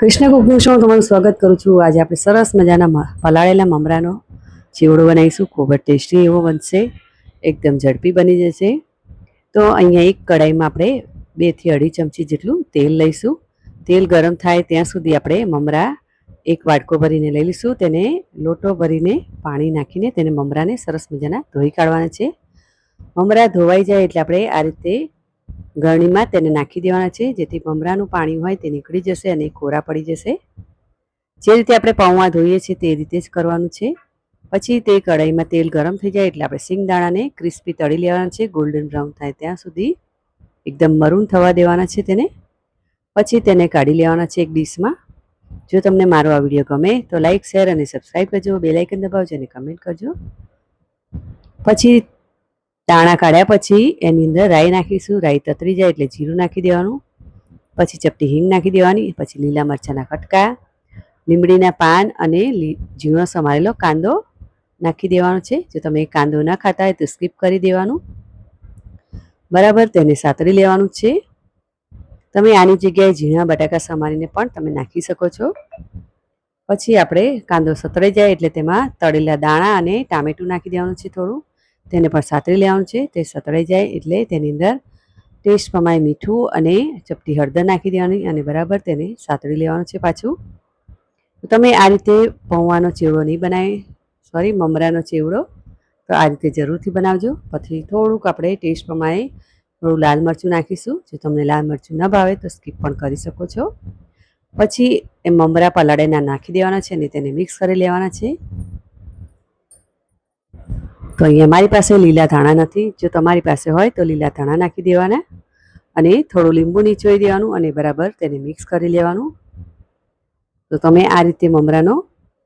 કૃષ્ણ કુકનું હું તમારું સ્વાગત કરું છું. આજે આપણે સરસ મજાના પલાળેલા મમરાનો ચીવડો બનાવીશું. ખૂબ જ ટેસ્ટી એવો બનશે. એકદમ ઝડપી બની જશે. તો અહીંયા એક કડાઈમાં આપણે બેથી અઢી ચમચી જેટલું તેલ લઈશું. તેલ ગરમ થાય ત્યાં સુધી આપણે મમરા એક વાટકો ભરીને લઈ લઈશું. તેને લોટો ભરીને પાણી નાખીને તેને મમરાને સરસ મજાના ધોઈ કાઢવાના છે. મમરા ધોવાઈ જાય એટલે આપણે આ રીતે ગરણીમાં તેને નાખી દેવાના છે. જેથી ભમરાનું પાણી હોય તે નીકળી જશે અને કોરા પડી જશે. જે રીતે આપણે પૌવા ધોઈએ છીએ તે રીતે જ કરવાનું છે. પછી તે કઢાઈમાં તેલ ગરમ થઈ જાય એટલે આપણે સિંગદાણાને ક્રિસ્પી તળી લેવાના છે. ગોલ્ડન બ્રાઉન થાય ત્યાં સુધી એકદમ મરૂન થવા દેવાના છે તેને. પછી તેને કાઢી લેવાના છે એક ડીશમાં. જો તમને મારો આ વીડિયો ગમે તો લાઇક શેર અને સબસ્ક્રાઈબ કરજો. બે લાઇકન દબાવજો અને કમેન્ટ કરજો. પછી દાણા કાઢ્યા પછી એની અંદર રાઈ નાખીશું. રાઈ તતરી જાય એટલે જીરું નાખી દેવાનું. પછી ચપટી હિંગ નાખી દેવાની. પછી લીલા મરચાંના કટકા લીમડીના પાન અને ઝીણો સમારેલો કાંદો નાખી દેવાનો છે. જો તમે કાંદો ના ખાતા હોય તો સ્કીપ કરી દેવાનું. બરાબર તેને સાતરી લેવાનું છે. તમે આની જગ્યાએ ઝીણા બટાકા સમારીને પણ તમે નાખી શકો છો. પછી આપણે કાંદો સતરાઈ જાય એટલે તેમાં તળેલા દાણા અને ટામેટું નાખી દેવાનું છે થોડું. તેને પણ સાતરી લેવાનું છે, તે સતળાઈ જાય એટલે તેની અંદર ટેસ્ટ પ્રમાણે મીઠું અને ચપટી હળદર નાખી દેવાની અને બરાબર તેને સાતળી લેવાનું છે પાછું. તમે આ રીતે પૌવાનો ચેવડો નહીં બનાવી સોરી મમરાનો ચેવડો, તો આ રીતે જરૂરથી બનાવજો. પછી થોડુંક આપણે ટેસ્ટ પ્રમાણે થોડું લાલ મરચું નાખીશું. જો તમને લાલ મરચું ન ભાવે તો સ્કીપ પણ કરી શકો છો. પછી એ મમરા પલાળેના નાખી દેવાના છે અને તેને મિક્સ કરી લેવાના છે. તો અહીંયા મારી પાસે લીલા ધાણા નથી. જો તમારી પાસે હોય તો લીલા ધાણા નાખી દેવાના અને થોડું લીંબુ નીચોઈ દેવાનું અને બરાબર તેને મિક્સ કરી લેવાનું. તો તમે આ રીતે મમરાનો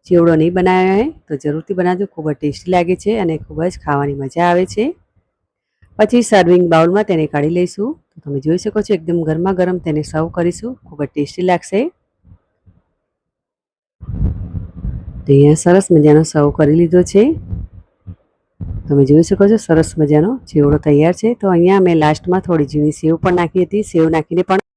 ચેવડો નહીં બનાવ્યો હોય તો જરૂરથી બનાવજો. ખૂબ જ ટેસ્ટી લાગે છે અને ખૂબ જ ખાવાની મજા આવે છે. પછી સર્વિંગ બાઉલમાં તેને કાઢી લઈશું. તો તમે જોઈ શકો છો એકદમ ગરમા ગરમ તેને સર્વ કરીશું. ખૂબ જ ટેસ્ટી લાગશે. તો અહીંયા સરસ મજાનો સર્વ કરી લીધો છે. તમે જોઈ શકો છો, સરસ મજાનો ચીવડો તૈયાર છે. તો અહીંયા મેં લાસ્ટમાં થોડી ઝીણી સેવ પણ નાખી હતી. સેવ નાખીને પણ